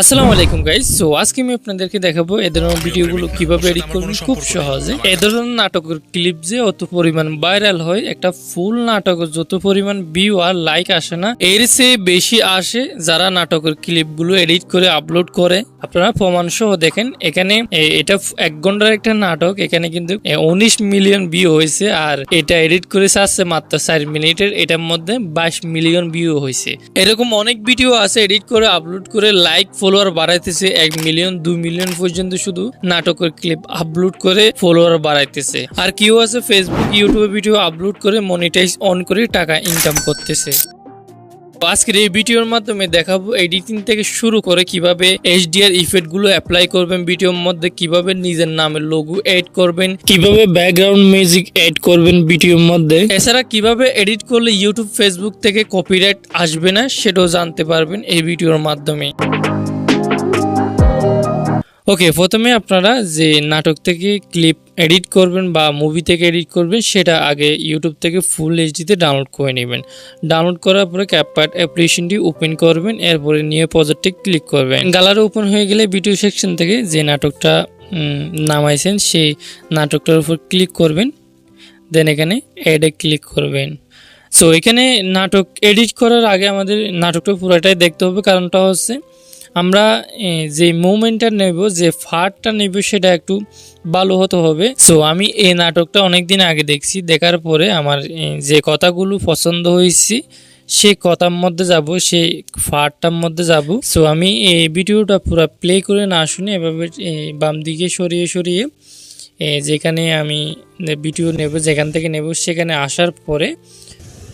আসসালামু আলাইকুম guys so আজকে আমি আপনাদেরকে দেখাবো এ ধরনের ভিডিওগুলো কীভাবে এডিট করবেন। খুব সহজে। এ ধরনের নাটকের ক্লিপ যে অত পরিমাণ ভাইরাল হয় একটা ফুল নাটকের যত পরিমাণ ভিউ আর লাইক আসে না এর চেয়ে বেশি আসে যারা নাটকের ক্লিপগুলো এডিট করে আপলোড করে। আপনারা প্রমাণ সহ দেখেন এখানে এটা এক ঘণ্টার একটা নাটক এখানে কিন্তু উনিশ মিলিয়ন ভিউ হয়েছে আর এটা এডিট করে আসছে মাত্র চার মিনিটের এটার মধ্যে বাইশ মিলিয়ন ভিউ হয়েছে। এরকম অনেক ভিডিও আছে এডিট করে আপলোড করে লাইক ফলোয়ার বাড়াইতেছে এক মিলিয়ন দুই মিলিয়ন পর্যন্ত শুধু নাটকের ক্লিপ আপলোড করে ফলোয়ার বাড়াইতেছে। আর কেউ আছে ফেসবুক ইউটিউবে ভিডিও আপলোড করে মনিটাইজ অন করে টাকা ইনকাম করতেছে। আজকের এই ভিডিওর মাধ্যমে দেখাবো এডিটিং থেকে শুরু করে কীভাবে এইচডিআর ইফেক্টগুলো অ্যাপ্লাই করবেন, ভিডিওর মধ্যে কীভাবে নিজের নামের লোগো এড করবেন, কীভাবে ব্যাকগ্রাউন্ড মিউজিক এড করবেন ভিডিওর মধ্যে। এছাড়া কীভাবে এডিট করলে ইউটিউব ফেসবুক থেকে কপিরাইট আসবে না, সেটাও জানতে পারবেন এই ভিডিওর মাধ্যমে। ওকে প্রথমে আপনারা যে নাটক থেকে ক্লিপ এডিট করবেন বা মুভি থেকে এডিট করবেন, সেটা আগে ইউটিউব থেকে ফুল এইচডিতে ডাউনলোড করে নেবেন। ডাউনলোড করার পরে ক্যাপকাট অ্যাপ্লিকেশনটি ওপেন করবেন, এরপরে নিয়ে প্রজেক্টে ক্লিক করবেন। গালার ওপেন হয়ে গেলে ভিডিও সেকশন থেকে যে নাটকটা নামাইছেন, সেই নাটকটার উপর ক্লিক করবেন। দেন এখানে অ্যাডে ক্লিক করবেন। সো এখানে নাটক এডিট করার আগে আমাদের নাটকটা পুরোটাই দেখতে হবে, কারণটা হচ্ছে আমরা যে মুভমেন্টটা নেব, যে ফাটটা নেব, সেটা একটু ভালো হতে হবে। সো আমি এই নাটকটা অনেক দিন আগে দেখছি। দেখার পরে আমার যে কথাগুলো পছন্দ হয়েছে, সে কথার মধ্যে যাব সেই ফাটটার মধ্যে যাব। সো আমি এই ভিডিওটা পুরো প্লে করে না শুনে এভাবে বাম দিকে সরিয়ে সরিয়ে যেখানে আমি ভিডিও নেব, যেখান থেকে নেব, সেখানে আসার পরে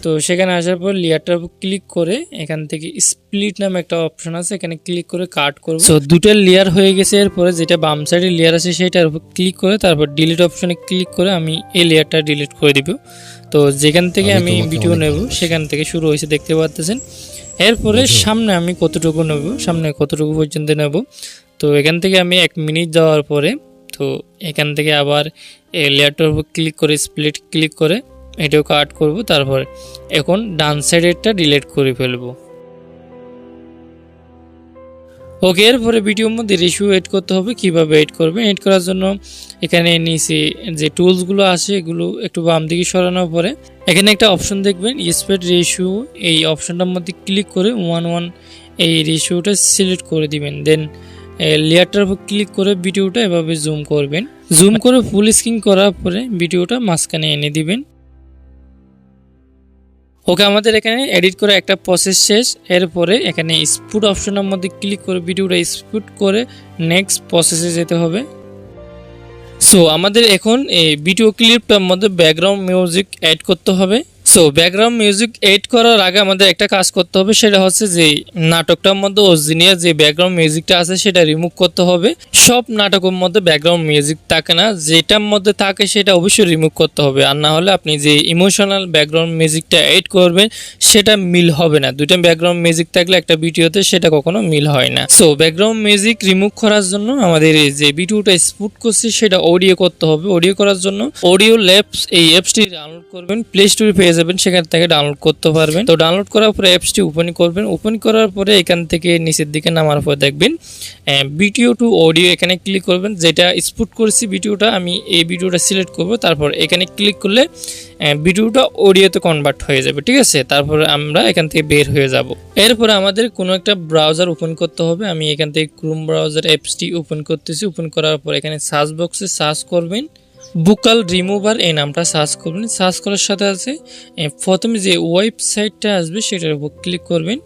তো সেখানে আসার পর লেয়ারটার উপর ক্লিক করে এখান থেকে স্প্লিট নামে একটা অপশন আছে এখানে ক্লিক করে কাট করব। সো দুটো লেয়ার হয়ে গেছে এরপরে যেটা বাম সাইডে লেয়ার আছে সেটার উপর ক্লিক করে তারপর ডিলিট অপশনে ক্লিক করে আমি এই লেয়ারটা ডিলিট করে দিব। তো যেখান থেকে আমি ভিডিও নেব সেখান থেকে শুরু হয়েছে দেখতে পাচ্ছেন এরপরে সামনে আমি কতটুকু নেব সামনে কতটুকু পর্যন্ত নেব। তো এখান থেকে আমি এক মিনিট যাওয়ার পরে তো এখান থেকে আবার এই লেয়ারটার উপর ক্লিক করে স্প্লিট ক্লিক করে এটাও কাট করব, তারপর এখন ডান সাইডেরটা ডিলিট করে ফেলব। ওকে এরপরে ভিডিওর মধ্যে রেশিও এড করতে হবে, কীভাবে এড করবে এড করার জন্য এখানে নিচে যে টুলসগুলো আছে, এগুলো একটু বাম দিকে সরানোর পরে এখানে একটা অপশন দেখবেন স্পেড রেশিও এই অপশনটার মধ্যে ক্লিক করে ওয়ান ওয়ান এই রেশিওটা সিলেক্ট করে দিবেন। দেন লেয়ারটার উপর ক্লিক করে ভিডিওটা এভাবে জুম করবেন। জুম করে ফুল স্ক্রিন করার পরে ভিডিওটা মাঝখানে এনে দিবেন। ওকে আমাদের এখানে এডিট করে একটা প্রসেস শেষ। এরপরে এখানে স্পুট অপশনের মধ্যে ক্লিক করে ভিডিওটা স্পুট করে নেক্সট প্রসেসে যেতে হবে। সো আমাদের এখন এই ভিডিও ক্লিপটার মধ্যে ব্যাকগ্রাউন্ড মিউজিক অ্যাড করতে হবে। সো ব্যাকগ্রাউন্ড মিউজিক এড করার আগে আমাদের একটা কাজ করতে হবে, সেটা হচ্ছে যে নাটকটার মধ্যে অরিজিনাল যে ব্যাকগ্রাউন্ড মিউজিকটা আছে, সেটা রিমুভ করতে হবে। সব নাটকের মধ্যে ব্যাকগ্রাউন্ড মিউজিক থাকে না, যেটার মধ্যে থাকে সেটা অবশ্যই রিমুভ করতে হবে। আর না হলে আপনি যে ইমোশনাল ব্যাকগ্রাউন্ড মিউজিকটা এড করবেন, সেটা মিল হবে না। দুইটা ব্যাকগ্রাউন্ড মিউজিক থাকলে একটা ভিডিওতে সেটা কখনো মিল হয় না। সো ব্যাকগ্রাউন্ড মিউজিক রিমুভ করার জন্য আমাদের এই যে ভিডিওটা স্পুট করছি, সেটা অডিও করতে হবে। অডিও করার জন্য অডিও ল্যাবস এই অ্যাপসটি ডাউনলোড করবেন। প্লে স্টোরে পেয়ে যাবেন, সেখান থেকে ডাউনলোড করতে পারবেন। তো ডাউনলোড করার পরে অ্যাপসটি ওপেন করবেন। ওপেন করার পরে এখান থেকে নিচের দিকে নামার পর দেখবেন ভিডিও টু অডিও এখানে ক্লিক করবেন। যেটা স্পুট করেছি ভিডিওটা আমি এই ভিডিওটা সিলেক্ট করব। তারপর এখানে ক্লিক করলে ভিডিওটা অডিওতে কনভার্ট হয়ে যাবে, ঠিক আছে? তারপরে আমরা এখান থেকে বের হয়ে যাব। এরপরে আমাদের কোনো একটা ব্রাউজার ওপেন করতে হবে। আমি এখান থেকে ক্রোম ব্রাউজার অ্যাপসটি ওপেন করতেছি। ওপেন করার পর এখানে সার্চ বক্সে সার্চ করবেন। বুকাল রিমুভার এই নামটা সার্চ করবেন। সার্চ করার সাথে আছে প্রথমে যে ওয়েবসাইটটা আসবে সেটার উপর ক্লিক করবেন।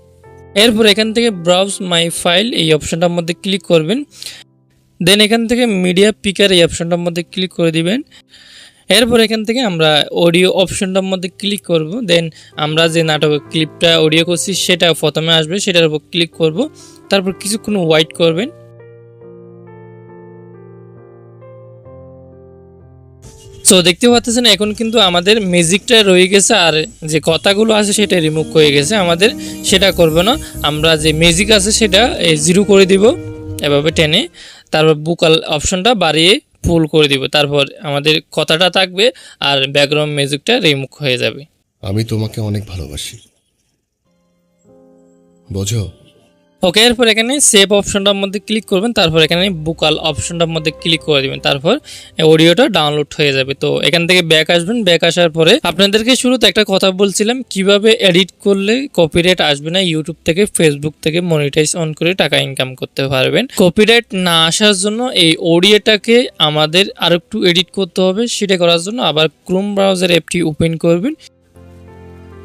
এরপর এখান থেকে ব্রাউজ মাই ফাইল এই অপশনটার মধ্যে ক্লিক করবেন। দেন এখান থেকে মিডিয়া পিকার এই অপশনটার মধ্যে ক্লিক করে দিবেন। এরপর এখান থেকে আমরা অডিও অপশনটার মধ্যে ক্লিক করব। দেন আমরা যে নাটকের ক্লিপটা অডিও করছি, সেটা প্রথমে আসবে, সেটার উপর ক্লিক করব। তারপর কিছুক্ষণ ওয়াইট করবেন। সো দেখতে পাচ্ছেন এখন কিন্তু আমাদের মিউজিকটা রয়ে গেছে আর যে কথাগুলো আছে সেটা রিমুভ হয়ে গেছে। আমাদের সেটা করবে না। আমরা যে মিউজিক আছে সেটা জিরো করে দিব এভাবে টেনে। তারপর বুকাল অপশনটা বাড়িয়ে ফুল করে দিব। তারপর আমাদের কথাটা থাকবে আর ব্যাকগ্রাউন্ড মিউজিকটা রিমুভ হয়ে যাবে। আমি তোমাকে অনেক ভালোবাসি। বোঝো? ওকে এরপর এখানে সেভ অপশনটার মধ্যে ক্লিক করবেন, তারপর এখানে বুকাল অপশনটার মধ্যে ক্লিক করে দিবেন, তারপর অডিওটা ডাউনলোড হয়ে যাবে। তো এখান থেকে ব্যাক আসবেন ব্যাক আসার পরে আপনাদেরকে শুরুতে একটা কথা বলছিলাম, কীভাবে এডিট করলে কপিরাইট আসবে না ইউটিউব থেকে ফেসবুক থেকে মনিটাইজ অন করে টাকা ইনকাম করতে পারবেন। কপিরাইট না আসার জন্য এই অডিওটাকে আমাদের আর একটু এডিট করতে হবে, সেটা করার জন্য আবার ক্রোম ব্রাউজার অ্যাপটি ওপেন করবেন।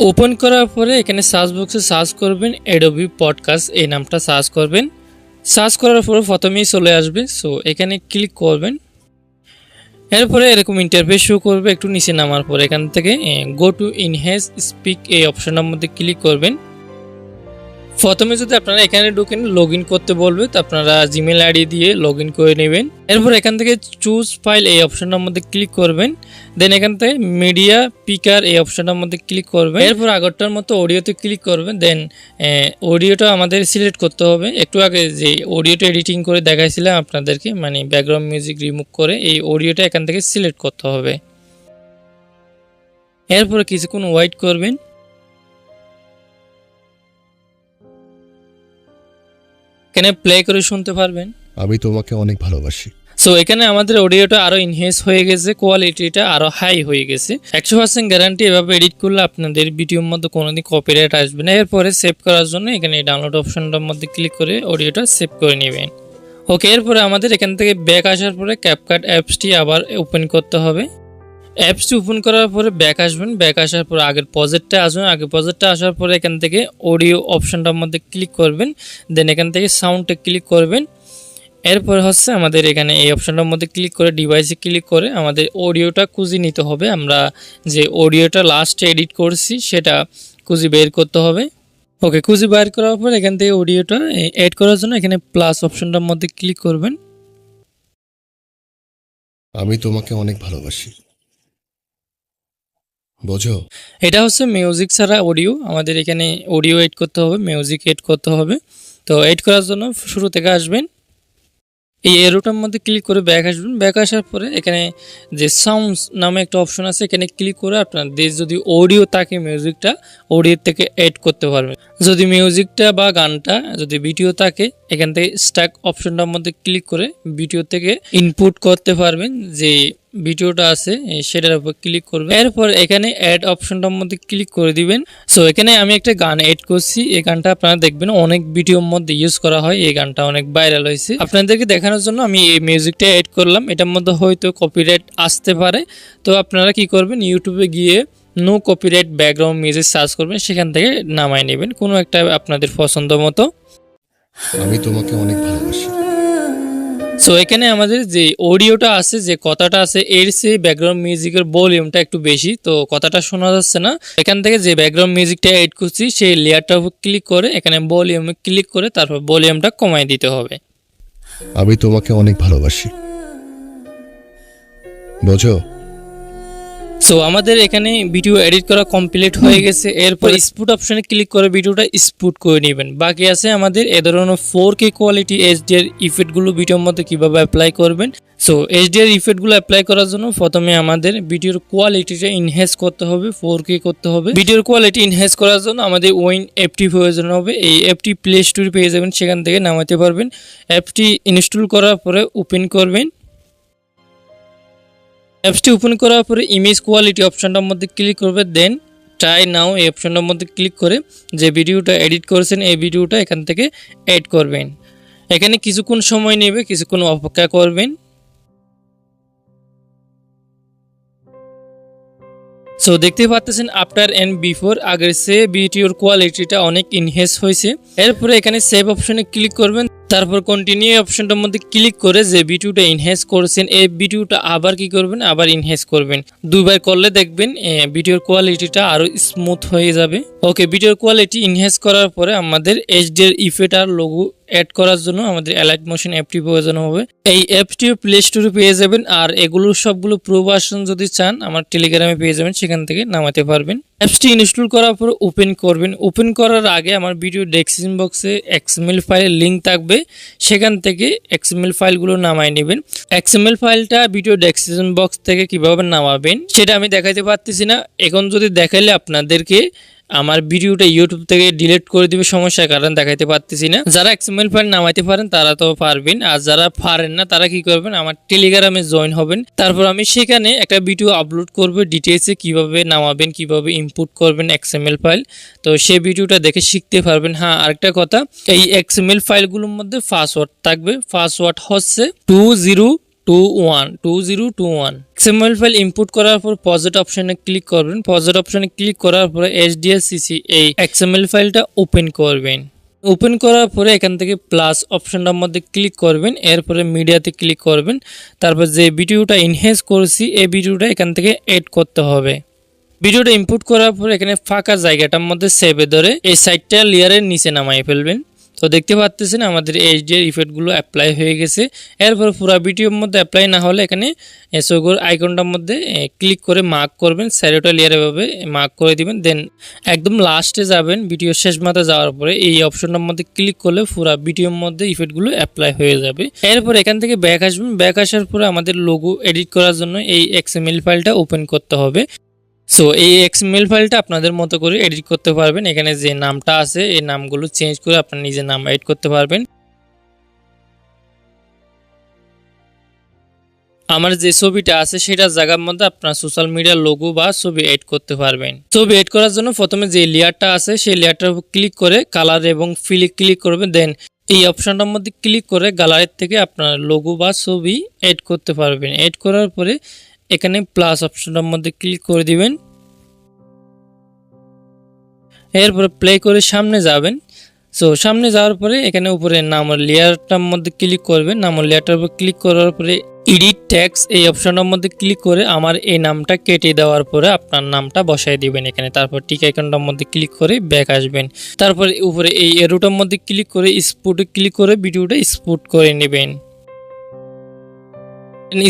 ওপেন করার পরে এখানে সার্চ বক্সে সার্চ করবেন এডোবি পডকাস্ট এই নামটা সার্চ করবেন। সার্চ করার পরে প্রথমেই চলে আসবে সো এখানে ক্লিক করবেন। এরপরে এরকম ইন্টারফেস শো করবে, একটু নিচে নামার পর এখান থেকে গো টু ইনহেস স্পিক এই অপশনের মধ্যে ক্লিক করবেন। প্রথমে যদি আপনারা এখানে ঢুকেন লগ করতে বলবে, তো আপনারা জিমেল আইডি দিয়ে লগ করে নেবেন। এরপর এখান থেকে চুজ ফাইল এই অপশনটার মধ্যে ক্লিক করবেন। দেন এখান থেকে মিডিয়া পিকার এই অপশনটার মধ্যে ক্লিক করবেন। এরপর আগরটার মতো অডিওতে ক্লিক করবেন। দেন অডিওটা আমাদের সিলেক্ট করতে হবে। একটু আগে যে অডিওটা এডিটিং করে দেখাইছিলাম আপনাদেরকে মানে ব্যাকগ্রাউন্ড মিউজিক রিমুভ করে এই অডিওটা এখান থেকে সিলেক্ট করতে হবে। এরপরে কিছুক্ষণ ওয়েট করবেন। এখানে প্লে করে শুনতে পারবেন। আমি তোমাকে অনেক ভালোবাসি। সো এখানে আমাদের অডিওটা আরও ইনহেন্স হয়ে গেছে কোয়ালিটিটা আরও হাই হয়ে গেছে। একশো পার্সেন্ট গ্যারান্টি এভাবে এডিট করলে আপনাদের ভিডিওর মধ্যে কোনোদিন কপিরাইট আসবে না। এরপরে সেভ করার জন্য এখানে ডাউনলোড অপশনটার মধ্যে ক্লিক করে অডিওটা সেভ করে নেবেন। ওকে এরপরে আমাদের এখান থেকে ব্যাক আসার পরে ক্যাপকাট অ্যাপসটি আবার ওপেন করতে হবে। অ্যাপসটি ওপেন করার পরে ব্যাক আসবেন। ব্যাক আসার পরে আগের পজেটটা আসবেন। আগে পজেটটা আসার পরে এখান থেকে অডিও অপশানটার মধ্যে ক্লিক করবেন। দেন এখান থেকে সাউন্ডে ক্লিক করবেন। এরপর হচ্ছে আমাদের এখানে এই অপশানটার মধ্যে ক্লিক করে ডিভাইসে ক্লিক করে আমাদের অডিওটা খুঁজে নিতে হবে। আমরা যে অডিওটা লাস্টে এডিট করছি, সেটা খুঁজে বের করতে হবে। ওকে খুঁজে বের করার পর এখান থেকে অডিওটা এড করার জন্য এখানে প্লাস অপশানটার মধ্যে ক্লিক করবেন। আমি তোমাকে অনেক ভালোবাসি। বোঝো। এটা হচ্ছে মিউজিক ছাড়া অডিও আমাদের এখানে অডিও এড করতে হবে মিউজিক এড করতে হবে। তো এড করার জন্য শুরু থেকে আসবেন। এই এরোটার মধ্যে ক্লিক করে ব্যাক আসবেন। ব্যাক আসার পরে এখানে যে সাউন্ডস নামে একটা অপশন আছে, এখানে ক্লিক করে আপনাদের যদি অডিও থাকে মিউজিকটা অডিও থেকে এড করতে পারবেন। যদি মিউজিকটা বা গানটা যদি ভিডিও থাকে, এখান থেকে স্ট্যাক অপশনটার মধ্যে ক্লিক করে ভিডিও থেকে ইনপুট করতে পারবেন যে ভিডিওটা আছে সেটার উপর ক্লিক করবেন। এরপর এখানে অ্যাড অপশনটার মধ্যে ক্লিক করে দিবেন। সো এখানে আমি একটা গান অ্যাড করছি। এই গানটা আপনারা দেখবেন অনেক ভিডিওর মধ্যে ইউজ করা হয়। এই গানটা অনেক ভাইরাল হয়েছে। আপনাদেরকে দেখানোর জন্য আমি এই মিউজিকটা অ্যাড করলাম। এটার মধ্যে হয়তো কপিরাইট আসতে পারে। তো আপনারা কি করবেন ইউটিউবে গিয়ে no copyright background music search করবেন সেখান থেকে নামাই নেবেন কোনো একটা আপনাদের পছন্দ মতো। আমি তোমাকে অনেক ভালোবাসি। সো এখানে আমাদের যে অডিওটা আছে যে কথাটা আছে এর সেই ব্যাকগ্রাউন্ড মিউজিকের ভলিউমটা একটু বেশি তো কথাটা শোনা যাচ্ছে না। এখান থেকে যে ব্যাকগ্রাউন্ড মিউজিকটা এড করছি সেই লেয়ারটার উপর ক্লিক করে এখানে ভলিউমে ক্লিক করে তারপর ভলিউমটা কমাই দিতে হবে। আমি তোমাকে অনেক ভালোবাসি। বোঝো? সো আমাদের এখানে ভিডিও এডিট করা কমপ্লিট হয়ে গেছে। এরপর স্পুট অপশনে ক্লিক করে ভিডিওটা স্পুট করে নেবেন। বাকি আছে আমাদের এ ধরনের ফোর কে কোয়ালিটি এইচডিআর ইফেক্টগুলো ভিডিওর মধ্যে কীভাবে অ্যাপ্লাই করবেন। সো এইচডিআর ইফেক্টগুলো অ্যাপ্লাই করার জন্য প্রথমে আমাদের ভিডিওর কোয়ালিটিটা ইনহেন্স করতে হবে ফোর কে করতে হবে। ভিডিওর কোয়ালিটি ইনহেন্স করার জন্য আমাদের ওয়াইন অ্যাপটি প্রয়োজন হবে। এই অ্যাপটি প্লে স্টোরে পেয়ে যাবেন সেখান থেকে নামাতে পারবেন। অ্যাপটি ইনস্টল করার পরে ওপেন করবেন। অ্যাপসটি ওপেন করার পরে ইমেজ কোয়ালিটি অপশনটার মধ্যে ক্লিক করবে দেন ট্রাই নাও এই অপশনটার মধ্যে ক্লিক করে যে ভিডিওটা এডিট করেছেন, এই ভিডিওটা এখান থেকে এড করবেন। এখানে কিছুক্ষণ সময় নেবে, কিছুক্ষণ অপেক্ষা করবেন। সো দেখতে পাচ্ছেন আফটার অ্যান্ড বিফোর আগের সে ভিডিওর কোয়ালিটিটা অনেক ইনহেন্স হয়েছে। এরপরে এখানে সেভ অপশনে ক্লিক করবেন। তারপর কন্টিনিউ অপশনটার মধ্যে ক্লিক করে যে ভিডিওটা এনহ্যান্স করেছেন, এই ভিডিওটা আবার কি করবেন? আবার এনহ্যান্স করবেন। দুইবার করলে দেখবেন ভিডিওর কোয়ালিটিটা আরও স্মুথ হয়ে যাবে। ওকে ভিডিওর কোয়ালিটি এনহ্যান্স করার পরে আমাদের এইচডিআর ইফেক্ট আর লোগো অ্যাড করার জন্য আমাদের অ্যালাইট মোশন অ্যাপটি প্রয়োজন হবে। এই অ্যাপটিও প্লে স্টোরে পেয়ে যাবেন, আর এগুলো সবগুলো প্রো যদি চান, আমার টেলিগ্রামে পেয়ে যাবেন, সেখান থেকে নামাতে পারবেন। অ্যাপসটি ইনস্টল করার পর ওপেন করবেন। ওপেন করার আগে আমার ভিডিও ডেসক্রিপশন বক্সে এক্সএমএল ফাইলের লিঙ্ক থাকবে, সেখান থেকে এক্সএমএল ফাইলগুলো নামাই নেবেন। এক্সএমএল ফাইলটা ভিডিও ডেসক্রিপশন বক্স থেকে কীভাবে নামাবেন, সেটা আমি দেখাইতে পারতেছি না। এখন যদি দেখাইলে আপনাদেরকে আমার ভিডিওটা ইউটিউব থেকে ডিলিট করে দিবে, সমস্যার কারণ দেখাইতে পারতেছি না। যারা এক্সএমএল ফাইল নামাইতে পারেন, তারা তো পারবেন। আর যারা পারেন না, তারা কি করবেন? আমার টেলিগ্রামে জয়েন হবেন। তারপর আমি সেখানে একটা ভিডিও আপলোড করব ডিটেলসে কীভাবে নামাবেন, কীভাবে ইনপুট করবেন এক্সএমএল ফাইল তো সেই ভিডিওটা দেখে শিখতে পারবেন। হ্যাঁ আরেকটা কথা, এই এক্সএমএল ফাইলগুলোর মধ্যে পাসওয়ার্ড থাকবে। পাসওয়ার্ড হচ্ছে two zero two one two zero two one file input করার পর পজিট অপশনে ক্লিক করবেন। পজিট অপশনে ক্লিক করার পরে এইচডিএসসিসি এই এক্সএমএল ফাইলটা ওপেন করবেন। ওপেন করার পরে এখান থেকে প্লাস অপশনটার মধ্যে ক্লিক করবেন। এরপরে মিডিয়াতে ক্লিক করবেন। তারপর যে ভিডিওটা ইনহেন্স করেছি, এই ভিডিওটা এখান থেকে এড করতে হবে। ভিডিওটা ইনপুট করার পর এখানে ফাঁকা জায়গাটার মধ্যে সেভে ধরে এই সাইডটা লেয়ারের নিচে নামাই ফেলবেন। তো দেখতে পাচ্ছেন আমাদের এইচডি এর ইফেক্টগুলো অ্যাপ্লাই হয়ে গেছে। এরপর পুরো ভিডিওর মধ্যে অ্যাপ্লাই না হলে এখানে এসোগোর আইকনটার মধ্যে ক্লিক করে মার্ক করবেন স্যারোটা লেয়ার এভাবে মার্ক করে দিবেন দেন একদম লাস্টে যাবেন ভিডিও শেষ মাথা যাওয়ার পরে এই অপশনটার মধ্যে ক্লিক করলে পুরো ভিডিওর মধ্যে ইফেক্টগুলো অ্যাপ্লাই হয়ে যাবে। এরপর এখান থেকে ব্যাক আসবেন ব্যাক আসার পরে আমাদের লোগো এডিট করার জন্য এই এক্সএমএল ফাইলটা ওপেন করতে হবে। সো এই এক্সএমএল ফাইলটা আপনাদের মতো করে এডিট করতে পারবেন। এখানে যে নামটা আছে, এই নামগুলো চেঞ্জ করে আপনার নিজের নাম এড করতে পারবেন। আমার যে ছবিটা আছে, সেটার জায়গার মধ্যে আপনার সোশ্যাল মিডিয়ার লোগো বা ছবি এড করতে পারবেন। ছবি এড করার জন্য প্রথমে যে লেয়ারটা আছে, সেই লেয়ারটার উপর ক্লিক করে কালার এবং ফিলে ক্লিক করবেন। দেন এই অপশানটার মধ্যে ক্লিক করে গ্যালারির থেকে আপনার লোগো বা ছবি এড করতে পারবেন। এড করার পরে এখানে প্লাস অপশনটার মধ্যে ক্লিক করে দিবেন। এরপরে প্লে করে সামনে যাবেন। সো সামনে যাওয়ার পরে এখানে উপরে নামের লেয়ারটার মধ্যে ক্লিক করবেন। নামের লেয়ারটার উপর ক্লিক করার পরে এডিট ট্যাক্স এই অপশনের মধ্যে ক্লিক করে আমার এই নামটা কেটে দেওয়ার পরে আপনার নামটা বসাই দিবেন এখানে। তারপর টিক আইকনটার মধ্যে ক্লিক করে ব্যাক আসবেন। তারপরে উপরে এই এরোটার মধ্যে ক্লিক করে স্পুটে ক্লিক করে ভিডিওটা স্পুট করে নেবেন।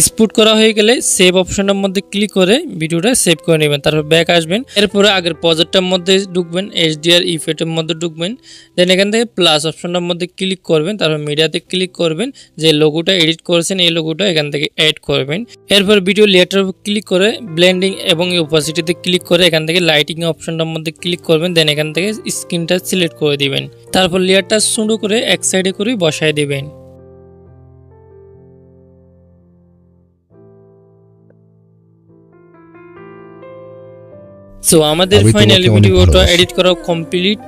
স্পুট করা হয়ে গেলে সেভ অপশনের মধ্যে ক্লিক করে ভিডিওটা সেভ করে নেবেন, তারপর ব্যাক আসবেন। এরপরে আগের প্রজেক্টটার মধ্যে ঢুকবেন এইচডিআর ইফেক্টের মধ্যে ঢুকবেন। দেন এখান থেকে প্লাস অপশনের মধ্যে ক্লিক করবেন, তারপর মিডিয়াতে ক্লিক করবেন। যে লোগোটা এডিট করেছেন, এই লোগোটা এখান থেকে অ্যাড করবেন। এরপর ভিডিও লেটার ক্লিক করে ব্লেন্ডিং এবং ওপাসিটিতে ক্লিক করে এখান থেকে লাইটিং অপশনটার মধ্যে ক্লিক করবেন দেন এখান থেকে স্ক্রিনটা সিলেক্ট করে দিবেন। তারপর লেয়ারটা সুন্দর করে এক সাইডে করে বসায় দিবেন। সো আমাদের ফাইনাল ভিডিওটা এডিট করা কমপ্লিট